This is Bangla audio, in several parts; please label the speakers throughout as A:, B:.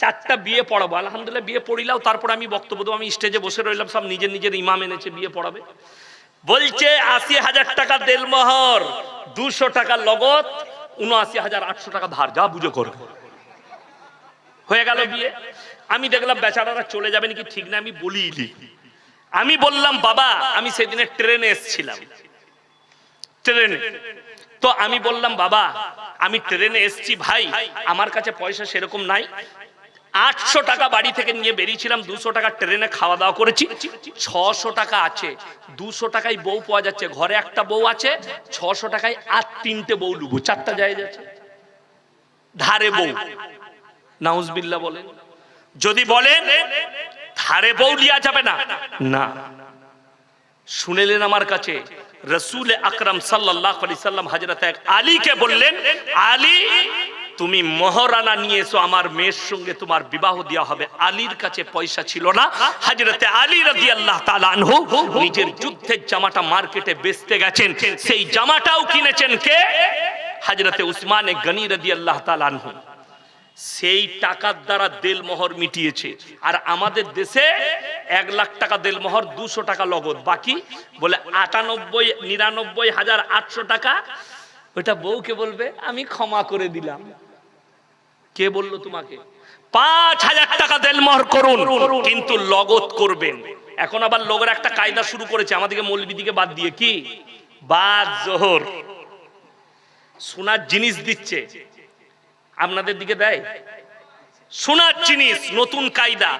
A: চারটা বিয়ে পড়াবো। আলহামদুলিল্লাহ বিয়ে পড়িলাও তারপর আমি বক্তব্য দেবো, আমি স্টেজে বসে রইলাম, সব নিজের নিজের ইমাম এনেছে, বিয়ে পড়াবে। বলছে, আশি হাজার টাকা দেলমহর, দুশো টাকা লগত উনআশি হাজার, আটশো টাকা ধার, যা বুঝো করবে। হয়ে গেল বিয়ে। আমি দেখলাম বেচারারা চলে যাবে নাকি ঠিক না, আমি বলিনি। আমি বললাম, বাবা, আমি সেদিনে ট্রেনে এসছিলাম। ট্রেনে। তো আমি বললাম, বাবা, আমি ট্রেনে এসছি, ভাই, আমার কাছে পয়সা সেরকম নাই আটশো টাকা বাড়ি থেকে নিয়ে বেরিয়েছিলাম, দুশো টাকা ট্রেনে খাওয়া দাওয়া করেছি। ছশো টাকা আছে, দুশো টাকায় বউ পাওয়া যাচ্ছে, ঘরে একটা বউ আছে, ছশো টাকায় আর তিনটে বউ লুবো, চারটা জায়গা আছে ধারে বউ। নাউজবিল্লা বলেন। যদি বলেন, ধারে বউ লিয়া যাবে না। না। শুনেলেন আমার কাছে, রসুল আকরাম সাল্লাহ আলি আলীকে বললেন, আলী তুমি মহারানা নিয়ে এসো আমার মেয়ের সঙ্গে তোমার বিবাহ দেওয়া হবে। আলীর কাছে পয়সা ছিল না। হাজরতে আলী রাজি আল্লাহ নিজের যুদ্ধের জামাটা মার্কেটে বেচতে গেছেন। সেই জামাটাও কিনেছেন কে? হাজরতে উসমানে গনি রাজি আল্লাহ আনহু। সেই টাকার দ্বারা দেলমোহর মিটিয়েছে। আর আমাদের দেশে এক লাখ টাকা দেলমোহর, দুশো টাকা লগত বাকি বলে আটানব্বই, নিরানব্বই হাজার আটশো টাকা। ওটা বউকে বলবে, আমি ক্ষমা করে দিলাম। কে বলল তোমাকে? পাঁচ হাজার টাকা দেলমোহর করুন, কিন্তু লগত করবেন। এখন আবার লোকের একটা কায়দা শুরু করেছে, আমাদেরকে মৌলবিদিকে বাদ দিয়ে কি? বাদ জোহর। সোনার জিনিস দিচ্ছে। আপনাদের দিকে দেয়? সোনার জিনিস, নতুন কায়দা।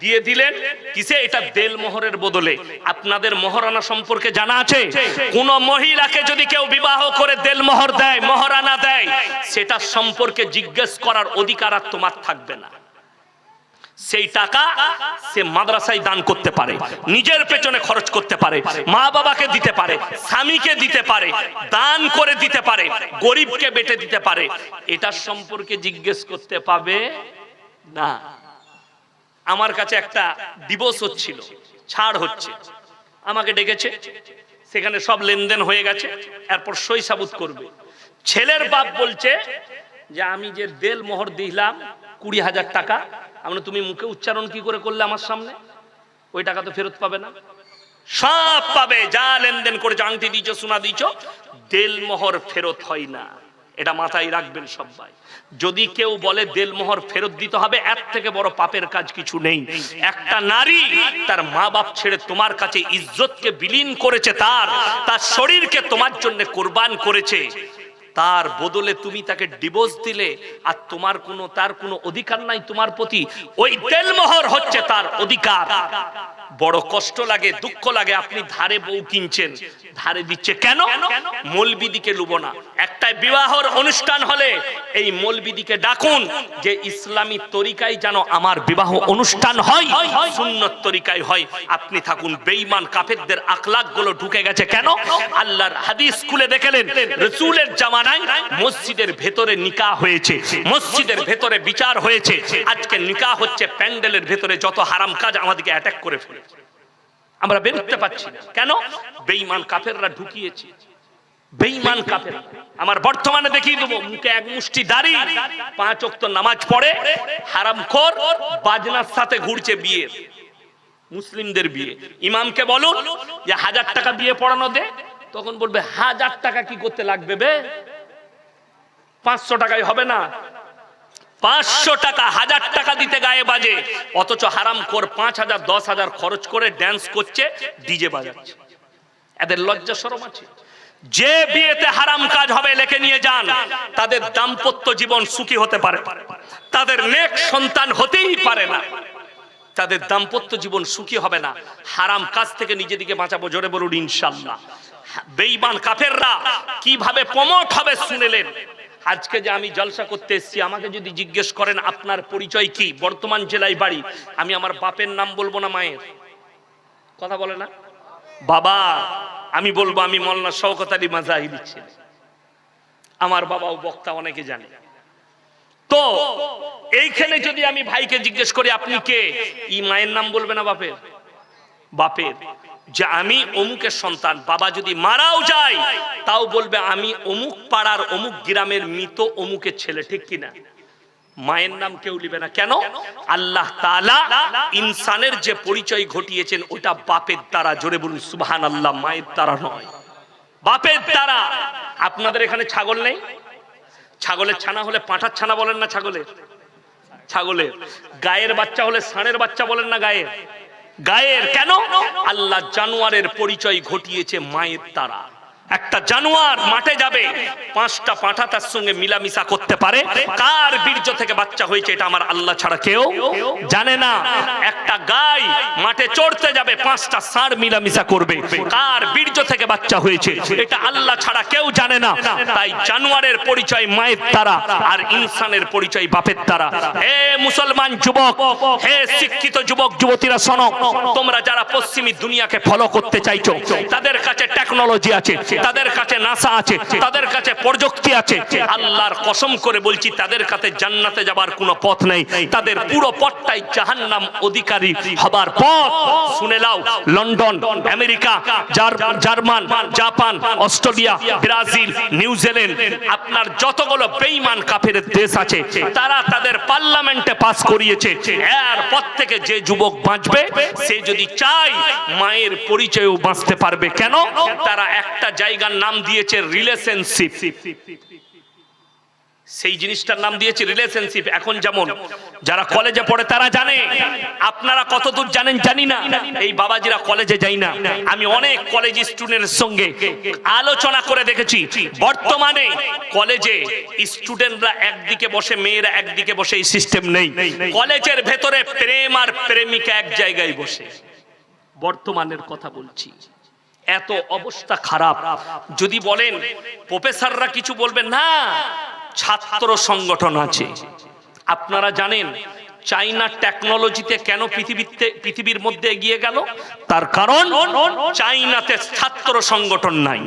A: দিয়ে দিলেন, কিসে? এটা দেল মোহরের বদলে। আপনাদের মহারানা সম্পর্কে জানা আছে? কোন মহিলাকে যদি কেউ বিবাহ করে দেল মোহর দেয়, মহারানা দেয় সেটা সম্পর্কে জিজ্ঞেস করার অধিকার আর তোমার থাকবে না। সেই টাকা সে মাদ্রাসায় দান করতে পারে, নিজের পেছনে খরচ করতে পারে, মা বাবাকে দিতে পারে, স্বামীকে দিতে পারে, দান করে দিতে পারে, গরিবকে বেটে দিতে পারে। এটার সম্পর্কে জিজ্ঞেস করতে পাবে না। আমার কাছে একটা ডিভোর্স হচ্ছিল, ছাড় হচ্ছে। আমাকে ডেকেছে, সেখানে সব লেনদেন হয়ে গেছে, এরপর সই সাবুত করবে। ছেলের বাপ বলছে যে, আমি যে দেল মোহর দিলাম কুড়ি হাজার টাকা আমরা তুমি মুখে উচ্চারণ কি করে করলে আমার সামনে? ওই টাকা তো ফেরত পাবে না। সব পাবে, যা লেনদেন করে আংটি দিচ্ছ সোনা দিচ্ছ দেল মোহর ফেরত হয় না। এটা মাথায় রাখবেন সবাই। যদি কেউ বলে দেলমোহর ফেরত দিতে হবে, এর থেকে বড় পাপের কাজ কিছু নেই। একটা নারী তার মা বাপ ছেড়ে তোমার কাছে ইজ্জতকে বিলীন করেছে, তার তার শরীরকে তোমার জন্য কোরবান করেছে, তার বদলে তুমি তাকে ডিভোর্স দিলে, আর তোমার কোনো, তার কোনো অধিকার নাই তোমার প্রতি। ওই দেলমোহর হচ্ছে তার অধিকার। বড় কষ্ট লাগে, দুঃখ লাগে, আপনি ধারে বউ কিনছেন, ধারে দিচ্ছে কেন? মলবিদিকে লুব না। একটাই বিবাহর অনুষ্ঠান হলে এই মলবিদিকে ডাকুন যে ইসলামী তরিকায় যেন আমার বিবাহ অনুষ্ঠান হয়, সুন্নত তরিকায় হয়। আপনি থাকুন বেঈমান, কাফেরদের আখলাকগুলো ঢুকে গেছে কেন? আল্লাহর হাদিস খুলে দেখলেন, রসুলের জামানায় মসজিদের ভেতরে নিকাহ হয়েছে, মসজিদের ভেতরে বিচার হয়েছে। আজকে নিকাহ হচ্ছে প্যান্ডেলের ভেতরে যত হারাম কাজ আমাদেরকে অ্যাটাক করে ফেলেছে আমরা বেরোতে পারছি না। কেন? বেঈমান কাফেররা ঢুকিয়েছে। বেঈমান কাফের আমার বর্তমানে দেখিয়ে দেবো, মুখে এক মুষ্টি দাড়ি, পাঁচ অক্ত নামাজ পড়ে, হারাম কর বাজনার সাথে ঘুরছে বিয়ে। মুসলিমদের বিয়ে। ইমামকে বলো যে, হাজার টাকা বিয়ে পড়ানো দে। তখন বলবে, হাজার টাকা কি করতে লাগবে বে? পাঁচশো টাকায় হবে না। পাঁচশো টাকা, হাজার টাকা দিতে গায়ে বাজে। অথচ হারাম কর পাঁচ হাজার, দশ হাজার খরচ করে ড্যান্স করছে ডিজে বাজাচ্ছে। এদের লজ্জা সরম আছে। যে বিয়েতে হারাম কাজ হবে, লেখে নিয়ে যান। তাদের দাম্পত্য জীবন সুখী হতে পারে তাদের নেক সন্তান হতেই পারে না। তাদের দাম্পত্য জীবন সুখী হবে না। হারাম কাজ থেকে নিজেদিকে বাঁচাবো, জোরে বলুন ইনশাল্লাহ। বেঈমান কাফেররা কীভাবে প্রমোট হবে শুনেলেন আজকে যে আমি জলসা করতে এসেছি, আমাকে যদি জিজ্ঞেস করেন, আপনার পরিচয় কি? বর্তমান জেলায় বাড়ি। আমি আমার বাপের নাম বলব না, মায়ের। কথা বলে না? বাবা, আমি বলব, আমি মল্লা শওকত আলী মাজাহিরি ছেলে। আমার বাবাও বক্তা, অনেকে জানে। তো, এইখানে যদি আমি ভাইকে জিজ্ঞেস করি, আপনি কে? ই মায়ের নাম বলবে না বাপের? বাপের। যে আমি অমুকের সন্তান, বাবা যদি মারাও যায়, তাও বলবে আমি অমুক পাড়ার, অমুক গ্রামের মৃত অমুকের ছেলে, ঠিক কিনা মায়ের নাম কেউ নিবে না। কেন? আল্লাহ ইনসানের যে পরিচয় ঘটিয়েছেন, ওটা বাপের দ্বারা, জোরে বলুন সুবহান আল্লাহ মায়ের দ্বারা নয়। বাপের দ্বারা। আপনাদের এখানে ছাগল নেই? ছাগলের ছানা হলে পাঁঠার ছানা বলেন না ছাগলের? ছাগলের। গায়ের বাচ্চা হলে ষাঁড়ের বাচ্চা বলেন না গায়ের? গায়ের কেন? আল্লাহ জানোয়ারের পরিচয় ঘটিয়েছে মায়ের দ্বারা। একটা জানোয়ার মাঠে যাবে, পাঁচটা পাঁঠা তার সঙ্গে মিলামিশা করতে পারে। কার বীর্য থেকে বাচ্চা হয়েছে এটা আমার আল্লাহ ছাড়া কেউ জানে না। একটা গাই মাঠে চড়তে যাবে, পাঁচটা ষাঁড় মিলামিশা করবে। কার বীর্য থেকে বাচ্চা হয়েছে এটা আল্লাহ ছাড়া কেউ জানে না। তাই জানোয়ারের পরিচয় মায়ের তারা আর ইনসানের পরিচয় বাপের তারা হে মুসলমান যুবক, হে শিক্ষিত যুবক, যুবতীরা শোনো, তোমরা যারা পশ্চিমী দুনিয়াকে ফলো করতে চাইছো, তাদের কাছে টেকনোলজি আছে, তাদের কাছে নাসা আছে, তাদের কাছে প্রযুক্তি আছে। আল্লাহর কসম করে বলছি, তাদের কাছে জান্নাতে যাবার কোনো পথ নেই। তাদের পুরো পথটাই জাহান্নাম অধিকারী হবার পথ। শুনে লাও London, America German, Japan, Australia, Brazil, New Zealand, আপনার যতগুলো বেইমান কাফের দেশ আছে, তারা তাদের পার্লামেন্টে পাস করিয়েছে। এর পর থেকে যে যুবক বাঁচবে, সে যদি চাই মায়ের পরিচয়ও বাঁচতে পারবে। কেন? তারা একটা জায়গার নাম দিয়েছে রিলেশনশিপ সেই জিনিসটার নাম দিয়েছে রিলেশনশিপ এখন যেমন, যারা কলেজে পড়ে তারা জানে, আপনারা কতদূর জানেন জানি না। এই বাবাজিরা কলেজে যাই না। আমি অনেক কলেজ স্টুডেন্টের সঙ্গে আলোচনা করে দেখেছি। বর্তমানে কলেজে স্টুডেন্টরা একদিকে বসে, মেয়েরা একদিকে বসে, এই সিস্টেম নেই। কলেজের ভেতরে প্রেম আর প্রেমিকা এক জায়গায় বসে। বর্তমানের কথা বলছি। এত অবস্থা খারাপ। যদি বলেন প্রফেসররা কিছু বলবেন, না ছাত্র সংগঠন আছে। আপনারা জানেন, চাইনা টেকনোলজিতে কেন পৃথিবীতে পৃথিবীর মধ্যে এগিয়ে গেল? তার কারণ, চাইনাতে ছাত্র সংগঠন নাই।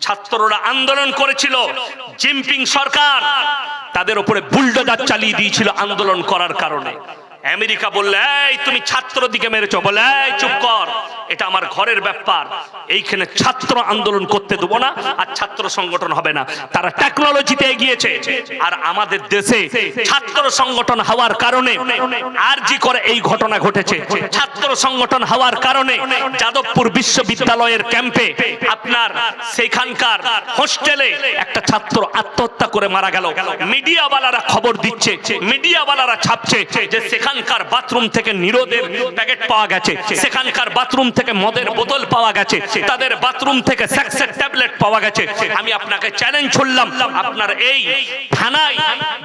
A: ছাত্ররা আন্দোলন করেছিল জিনপিং সরকার। তাদের উপরে বুলডোজার চালিয়ে দিয়েছিল আন্দোলন করার কারণে। আমেরিকা বললে, এই, তুমি ছাত্র দিকে মেরেছো। বলে চুপ কর, এটা আমার ঘরের ব্যাপার। এইখানে ছাত্র আন্দোলন করতে দেবো না আর ছাত্র সংগঠন হবে না। তারা টেকনোলজিতে এগিয়েছে। আর আমাদের দেশে ছাত্র সংগঠন হওয়ার কারণে আর জি করে এই ঘটনা ঘটেছে। ছাত্র সংগঠন হওয়ার কারণে যাদবপুর বিশ্ববিদ্যালয়ের ক্যাম্পে আপনার সেখানকার হোস্টেলে একটা ছাত্র আত্মহত্যা করে মারা গেল। মিডিয়াওয়ালারা খবর দিচ্ছে, মিডিয়াওয়ালারা ছাপছে যে সেখানকার বাথরুম থেকে নিরোদের প্যাকেট পাওয়া গেছে, সেখানকার বাথরুম থেকে মদের বোতল পাওয়া গেছে, তাদের বাথরুম থেকে সেক্সের ট্যাবলেট পাওয়া গেছে। আমি আপনাকে চ্যালেঞ্জ ছুড়লাম আপনার এই থানায়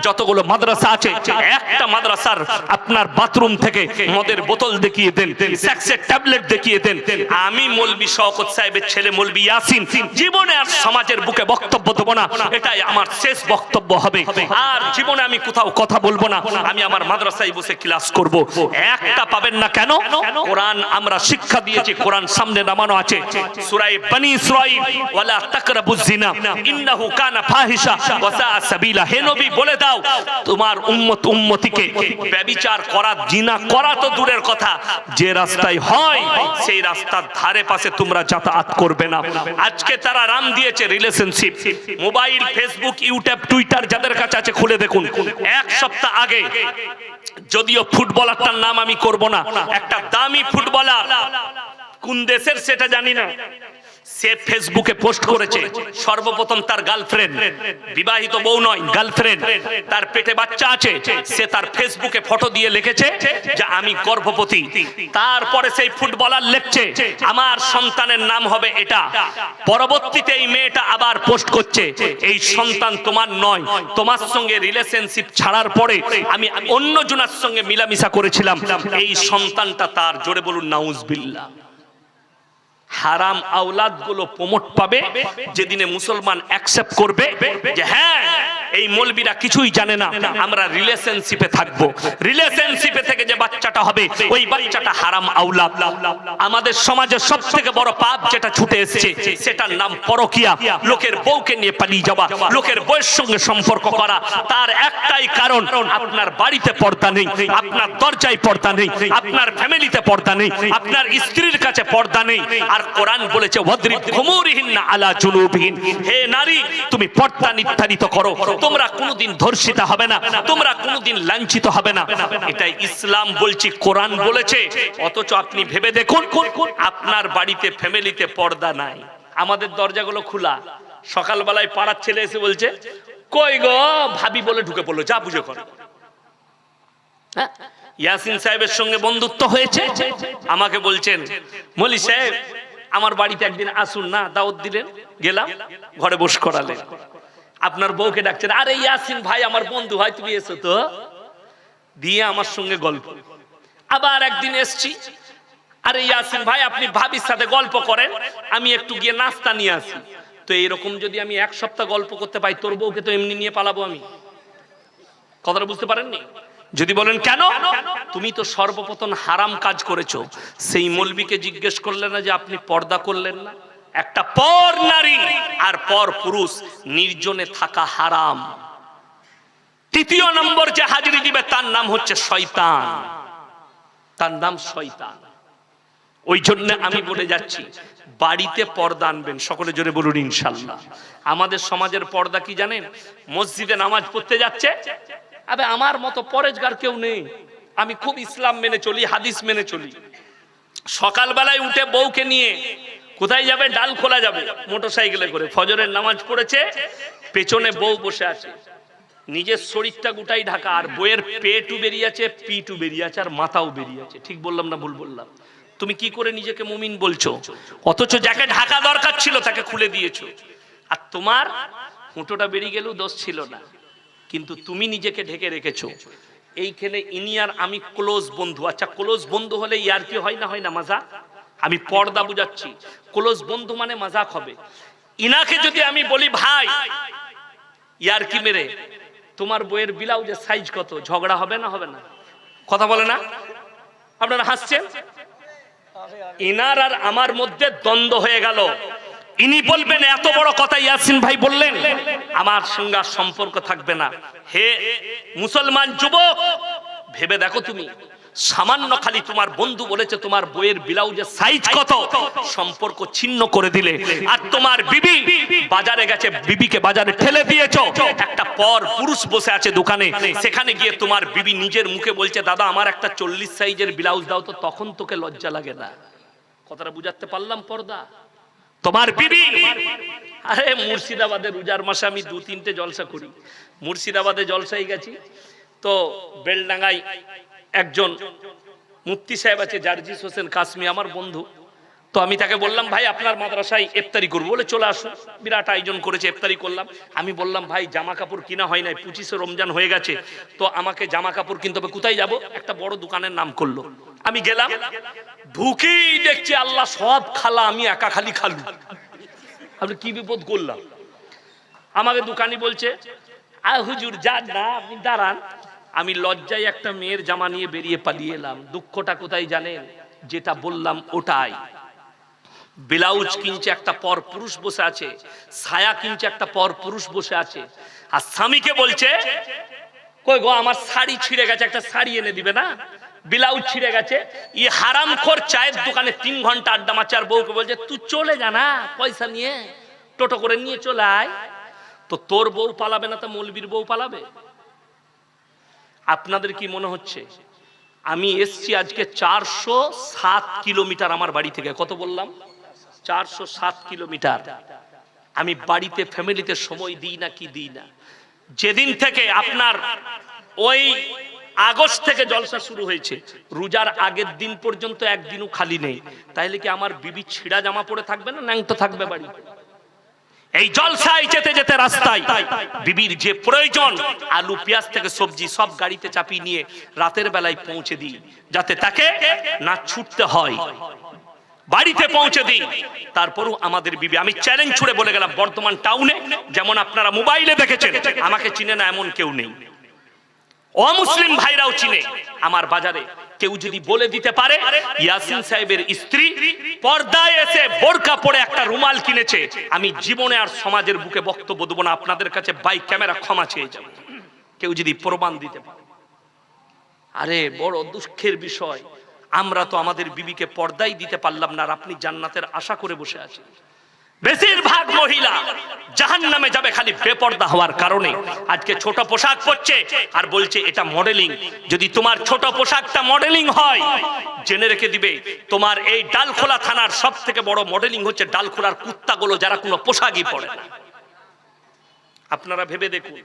A: যতগুলো মাদ্রাসা আছে, একটা মাদ্রাসার আপনার বাথরুম থেকে মদের বোতল দেখিয়ে দেন, সেক্সের ট্যাবলেট দেখিয়ে দেন। আমি মলবি শওকত সাহেবের ছেলে মলবি ইয়াসিন, জীবনে আর সমাজের বুকে বক্তব্য দেবো না, এটাই আমার শেষ বক্তব্য হবে। আর জীবনে আমি কোথাও কথা বলব না, আমি আমার মাদ্রাসায় বসে ক্লাস করব। একটা পাবেন না কেন? কোরআন আমরা শিক্ষা দিয়েছি, কোরআন সামনে নামানো আছে। সূরা বনি ইসরাঈল ওয়ালা তাকরাবুজ জিনা ইন্নাহু কানা ফাহিশা ওয়া সা সাবিলা। হে নবী, বলে দাও, তোমার উম্মত উম্মতিকে ব্যভিচার করা, জিনা করা তো দূরের কথা। যে রাস্তায় হয়, সেই রাস্তার ধারে পাশে তোমরা যাতায়াত করবে না। আজকে তারা রাম দিয়েছে relationship mobile Facebook YouTube Twitter যাদের কাছে আছে, খুলে দেখুন। এক সপ্তাহ আগে যদিও ফুটবলারটার নাম আমি করব না একটা দামি ফুটবলার কোন দেশের সেটা জানি না। সে ফেসবুকে পোস্ট করেছে, সর্বপ্রথম তার গার্লফ্রেন্ড, বিবাহিত বউ নয়, গার্লফ্রেন্ড, তার পেটে বাচ্চা আছে, সে তার ফেসবুকে ফটো দিয়ে লিখেছে যে আমি গর্ভবতী। তারপরে সেই ফুটবলার লিখছে, আমার সন্তানের নাম হবে এটা। পরবর্তীতে এই মেয়েটা আবার পোস্ট করছে, এই সন্তান তোমার নয়, তোমার সঙ্গে রিলেশনশিপ ছাড়ার পরে আমি অন্য জনের সঙ্গে মিলামিশা করেছিলাম। এই সন্তানটা তার, জোরে বলুন, নাউজবিল্লাহ। হারাম আওলাদগুলো প্রমোট পাবে যেদিনে মুসলমান অ্যাকসেপ্ট করবে যে হ্যাঁ এই মলবিরা কিছুই জানে না। আমরা রিলেশনশিপে থাকব। রিলেশনশিপে থেকে যে বাচ্চাটা হবে, ওই বাচ্চাটা হারাম আওলাদ আমাদের সমাজে সব থেকে বড় পাপ যেটা ছুটে এসেছে, সেটার নাম পরকিয়া। লোকের বউকে নিয়ে পালিয়ে যাওয়া, লোকের বউয়ের সঙ্গে সম্পর্ক করা। তার একটাই কারণ, আপনার বাড়িতে পর্দা নেই, আপনার দরজায় পর্দা নেই, আপনার ফ্যামিলিতে পর্দা নেই, আপনার স্ত্রীর কাছে পর্দা নেই। আর কোরআন বলেছে, ওয়াদরিব খুমুরিহিন আলা জুনুবিহিন। হে নারী, তুমি পর্দা নির্ধারিত করো। তোমরা কোনোদিন ধর্ষিতা হবে না, তোমরা কোনোদিন লাঞ্ছিত হবে না। এটাই ইসলাম বলছি, কোরআন বলেছে। অথচ আপনি ভেবে দেখুন, আপনার বাড়িতে ফ্যামিলিতে পর্দা নাই। আমাদের দরজাগুলো খোলা। সকালবেলায় পাড়ার ছেলে এসে বলছে, কই গো, ভাবি বলে ঢুকে পড়ল, যা বুঝে কর। হ্যাঁ? ইয়াসিন সাহেবের সঙ্গে বন্ধুত্ব হয়েছে? আমাকে বলছেন, মলি সাহেব, আমার বাড়িতে একদিন আসুন না, দাওয়াত দিলেন, গেলাম, ঘরে বস করালেন। আপনার বউকে ডাকছেন, আরে ইয়াসিন ভাই, আমার বন্ধু ভাই, তুমি এসো তো। দিয়ে আমার সঙ্গে গল্প। আবার একদিন এসছি। আরে ইয়াসিন ভাই, আপনি ভাবির সাথে গল্প করেন, আমি একটু গিয়ে নাস্তা নিয়ে আসি। তো এইরকম যদি আমি এক সপ্তাহ গল্প করতে পাই, তোর বউকে তো এমনি নিয়ে পালাবো আমি। কথাটা বুঝতে পারেননি? যদি বলেন, কেন? তুমি তো সর্বপ্রথম হারাম কাজ করেছ। সেই মলবিকে জিজ্ঞেস করলেন না যে, আপনি পর্দা করলেন না? একটা পর নারী আর পর পুরুষ, নির্জনে থাকা হারাম। তৃতীয় নম্বর যে হাজিরি দিবে, তার নাম হচ্ছে শয়তান। তার নাম শয়তান। ওই জন্য আমি বলে যাচ্ছি, বাড়িতে পর্দা আনবেন, সকলে জোরে বলুন, ইনশাল্লাহ। আমাদের সমাজের পর্দা কি জানেন? মসজিদে নামাজ পড়তে যাচ্ছে, আবে আমার মতো পরেজগার কেউ নেই। আমি খুব ইসলাম মেনে চলি, হাদিস মেনে চলি। সকালবেলায় উঠে বউকে নিয়ে কোথায় যাবে ডাল খোলা যাবে। মোটর সাইকেলে করে। ফজরের নামাজ পড়েছে, পেছনে বউ বসে আছে। নিজের শরীরটা গোটাই ঢাকা, আর বইয়ের পেটু বেরিয়ে আছে পিটু বেরিয়ে আছে আর মাথাও বেরিয়ে আছে ঠিক বললাম না ভুল বললাম? তুমি কি করে নিজেকে মুমিন বলছো? অথচ যাকে ঢাকা দরকার ছিল, তাকে খুলে দিয়েছ। আর তোমার হুঁটোটা বেরিয়ে গেলেও দোষ ছিল না। কিন্তু তুমি নিজেকে ঢেকে রেখেছো। এইখানে ইনি আর আমি ক্লোজ বন্ধু। আচ্ছা ক্লোজ বন্ধু হলে ইয়ার কি হয় না হয় না মাজা আমি পর্দা বুঝাচ্ছি। ক্লোজ বন্ধু মানে মাজাক হবে। ইনাকে যদি আমি বলি, ভাই, ইয়ার কি মেরে? তোমার বইয়ের ব্লাউজের সাইজ কত? ঝগড়া হবে না হবে না? কথা বলে না? আপনারা হাসছেন? ইনার আর আমার মধ্যে দ্বন্দ্ব হয়ে গেল। ইনি বলবেন, এত বড় কথা ইয়াসিন ভাই বললেন, আমার সঙ্গে সম্পর্ক থাকবে না। হে মুসলমান যুবক, ভেবে দেখো তুমি। সামান্য খালি তোমার বন্ধু বলেছে তোমার বইয়ের ব্লাউজের সাইজ কত? সম্পর্ক ছিন্ন করে দিলে। আর তোমার বিবি বাজারে গেছে বিবিকে বাজারে ঠেলে দিয়েছ। একটা পর পুরুষ বসে আছে দোকানে। সেখানে গিয়ে তোমার বিবি নিজের মুখে বলছে দাদা আমার একটা চল্লিশ সাইজের ব্লাউজ দাও তো তখন তোকে লজ্জা লাগে না। কথাটা বুঝাতে পারলাম পর্দা? তোমার বিবি? আরে মুর্শিদাবাদের রোজার মাসে আমি দু তিনটে জলসা করি। মুর্শিদাবাদে জলসাই গেছি। তো বেলডাঙ্গাই একজন মুফতি সাহেব আছে, জার্জিস হোসেন কাশ্মী আমার বন্ধু। তো আমি তাকে বললাম, ভাই, আপনার মাদ্রাসায় ইফতারি করব। বলে, চলে আসুন। বিরাট আয়োজন করেছে, ইফতারি করলাম। আমি বললাম, ভাই, জামা কাপড় কিনা হয় নাই, পঁচিশে রমজান হয়ে গেছে, তো আমাকে জামা কাপড় কিনতে হবে, কোথায় যাব? একটা বড় দোকানের নাম করল। আমি গেলাম, ঢুকেই দেখছি আল্লাহ সব খালা আমি একা খালি খালু। আপনি কি বিপদ করলাম? আমাকে দোকানি বলছে আ হুজুর, যান না, আপনি দাঁড়ান। আমি লজ্জায় একটা মেয়ের জামা নিয়ে বেরিয়ে পালিয়ে এলাম। দুঃখটা কোথায় জানেন? যেটা বললাম ওটাই। ব্লাউজ কিনছে একটা পর পুরুষ বসে আছে, ছায়া কিনছে একটা পর পুরুষ বসে আছে। আর স্বামীকে বলছে, কই গো, আমার শাড়ি ছিঁড়ে গেছে, একটা শাড়ি এনে দিবে না? ব্লাউজ ছিঁড়ে গেছে, ই হারাম খোর চায়ের দোকানে তিন ঘণ্টা আড্ডা মারছে আর বউকে বলছে, তুই চলে যা না, পয়সা নিয়ে, টোটো করে নিয়ে চলে আয়। তো তোর বউ পালাবে না, তো মৌলবীর বউ পালাবে? আপনাদের কি মনে হচ্ছে? আমি এসছি আজকে চারশো সাত কিলোমিটার আমার বাড়ি থেকে। কত বললাম? চারশো সাত কিলোমিটার। আমি বাড়িতে, ফ্যামিলিতে সময় দিই না কি দিই না। যেদিন থেকে আপনার ওই আগস্ট থেকে জলসা শুরু হয়েছে, রোজার আগের দিন পর্যন্ত একদিনও খালি নেই। তাইলে কি আমার বিবি ছিঁড়া জামা পরে থাকবে না ন্যাংটো থাকবে বাড়ি? এই জলসায় যেতে যেতে রাস্তায় বিবির যে প্রয়োজন, আলু, পেঁয়াজ থেকে সবজি সব গাড়িতে চাপিয়ে নিয়ে রাতের বেলায় পৌঁছে দিই, যাতে তাকে না ছুটতে হয়। বাড়িতে পৌঁছে দিই। তারপরও আমাদের বিবি, আমি চ্যালেঞ্জ ছুড়ে বলে গেলাম, বর্তমান টাউনে যেমন আপনারা মোবাইলে দেখেছেন, আমাকে চিনে না এমন কেউ নেই। অমুসলিম ভাইরাও চিনে, আমার বাজারে কেউ যদি বলে দিতে পারে, ইয়াসিন সাহেবের স্ত্রী পর্দায় এসে বোরকা পরে একটা রুমাল কিনেছে। আমি জীবনে আর সমাজের বুকে বক্তব্য দেবো না, আপনাদের কাছে বাইক ক্যামেরা ক্ষমা চেয়ে যাব। কেউ যদি প্রমাণ দিতে পারে। আরে, বড় দুঃখের বিষয়। আমরা তো আমাদের বিবিকে পর্দাই দিতে পারলাম না আর আপনি জান্নাতের আশা করে বসে আছেন। বেশিরভাগ মহিলা জাহান নামে যাবে খালি বেপর্দা হওয়ার কারণে। আজকে ছোট পোশাক পরছে আর বলছে, এটা মডেলিং যদি তোমার ছোট পোশাকটা মডেলিং হয়, জেনে রেখে দিবে, তোমার এই ডালখোলা থানার সব থেকে বড় মডেলিং হচ্ছে ডালখোলার কুত্তাগুলো যারা কোনো পোশাকই পরে না। আপনারা ভেবে দেখুন,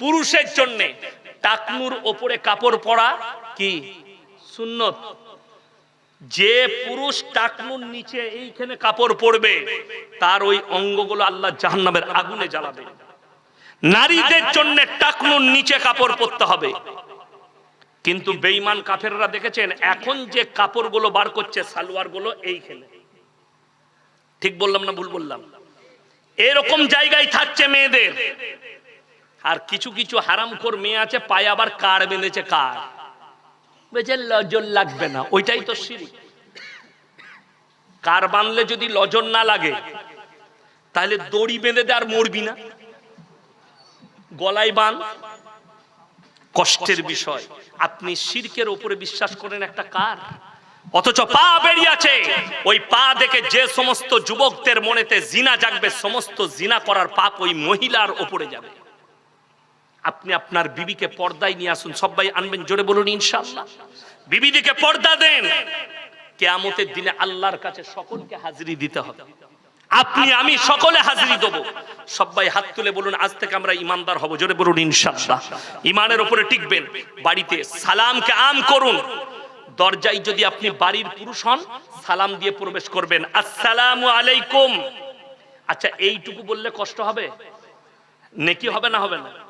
A: পুরুষের জন্য টাকনুর ওপরে কাপড় পরা কি সুন্নত? যে পুরুষ টাকনুর নিচে এইখানে কাপড় পরবে, তার ওই অঙ্গগুলো আল্লাহ জাহান্নামের আগুনে জ্বালাবে। নারীদের জন্য টাকনুর নিচে কাপড় পরতে হবে। কিন্তু বেঈমান কাফেররা দেখেছেন, এখন যে কাপড়গুলো বার করছে সালোয়ারগুলো এইখানে। ঠিক বললাম না ভুল বললাম? এরকম জায়গায় থাকছে মেয়েদের। আর কিছু কিছু হারামখোর মেয়ে আছে, পায়ে আবার কার বেঁধেছে কার? বলছে লজর লাগবে না, ওইটাই তো সিঁড়ি কার বানলে যদি লজর না লাগে, তাহলে দড়ি বেঁধে দে আর মরবি না। গলায় বান, কষ্টের বিষয়। আপনি শিরকের উপরে বিশ্বাস করেন একটা কার? অথচ পা বেরিয়েছে। ওই পা দেখে যে সমস্ত যুবকদের মনেতে জিনা জাগবে, সমস্ত জিনা করার পাপ ওই মহিলার ওপরে যাবে। আপনি আপনার বিবিকে পর্দায় নিয়ে আসুন, সবাই আনবেন, জোরে বলুন, ইনশাআল্লাহ। বিবিদিকে পর্দা দেন। কেয়ামতের দিনে আল্লাহর কাছে সকলকে হাজিরি দিতে হবে। আপনি, আমি সকলে হাজিরি দেবো। সবাই হাত তুলে বলুন, আজ থেকে আমরা ইমানদার হব, জোরে বলুন, ইনশাআল্লাহ। ইমানের উপরে টিকবেন, বাড়িতে সালামকে আম করুন। দরজায় যদি আপনি বাড়ির পুরুষ হন, সালাম দিয়ে প্রবেশ করবেন। আসসালামু আলাইকুম। আচ্ছা এইটুকু বললে কষ্ট হবে? নেকি হবে না হবে না?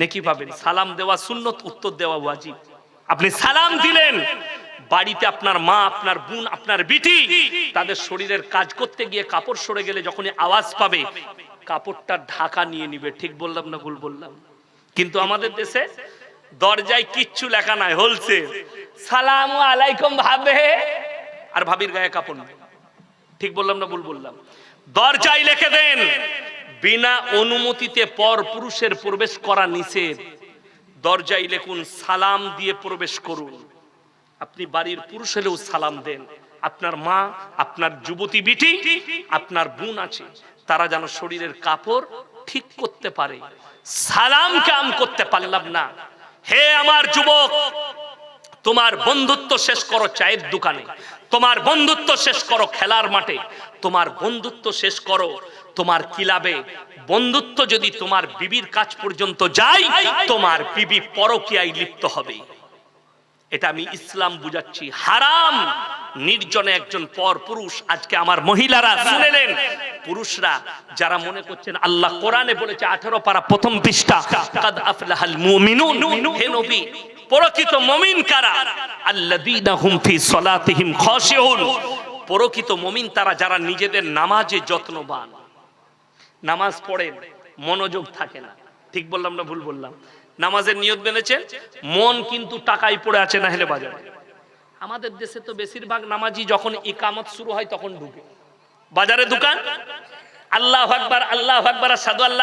A: নেকি পাবেন? সালাম দেওয়া সুন্নত, উত্তর দেওয়া ওয়াজিব। আপনি সালাম দিলেন, বাড়িতে আপনার মা, আপনার বোন, আপনার বিটি, তাদের শরীরের কাজ করতে গিয়ে কাপড় সরে গেলে যখনই আওয়াজ পাবে, কাপড়টা ঢাকা নিয়ে নিবে। ঠিক বললাম না ভুল বললাম? কিন্তু আমাদের দেশে দরজায় কিচ্ছু লেখা নাই হলছে সালাম আলাইকুম ভাবে। আর ভাবির গায়ে কাপড় ঠিক বললাম না ভুল বললাম? দরজায় লিখে দেন বিনা অনুমতিতে পর পুরুষের প্রবেশ করা নিষেধ। দরজায় লেখুন, সালাম দিয়ে প্রবেশ করুন। আপনি বাড়ির পুরুষ হলেও সালাম দেন। আপনার মা, আপনার যুবতী বিটি, আপনার বোন আছে। তারা যেন শরীরের কাপড় ঠিক করতে পারে। সালাম কাম করতে পারলাম না। হে আমার যুবক, তোমার বন্ধুত্ব শেষ করো চায়ের দোকানে। তোমার বন্ধুত্ব শেষ করো খেলার মাঠে। তোমার বন্ধুত্ব শেষ করো তোমার কিলাবে বন্ধুত্ব যদি তোমার বিবির কাজ পর্যন্ত যায়, তোমার বিবি পরকিয়ায় লিপ্ত হবে। এটা আমি ইসলাম বুঝাচ্ছি। হারাম। নির্জনে একজন পর পুরুষ আজকে আমার মহিলারা শুনেলেন পুরুষরা যারা মনে করছেন আল্লাহ কোরআনে বলেছে আঠারো পারা প্রথম পৃষ্ঠা, কাদ আফলাহাল মুমিনুন? হে নবী, প্রকৃত মুমিন কারা? আল্লাযীনা হুম ফি সলাতিহিম খাশিউন। প্রকৃত মুমিন তারা যারা নিজেদের নামাজে যত্নবান। নামাজ পড়েন মনোযোগ থাকে না। ঠিক বললাম না ভুল বললাম? নামাজের নিয়ত বেঁধেছে মন কিন্তু টাকায় পড়ে আছে না হেলে বাজারে। আমাদের দেশে তো বেশিরভাগ নামাজি যখন ইকামত শুরু হয় তখন ঢুকে। বাজারে দোকান? আল্লাহ আকবার আল্লাহ আকবার সাদু আল্লাহ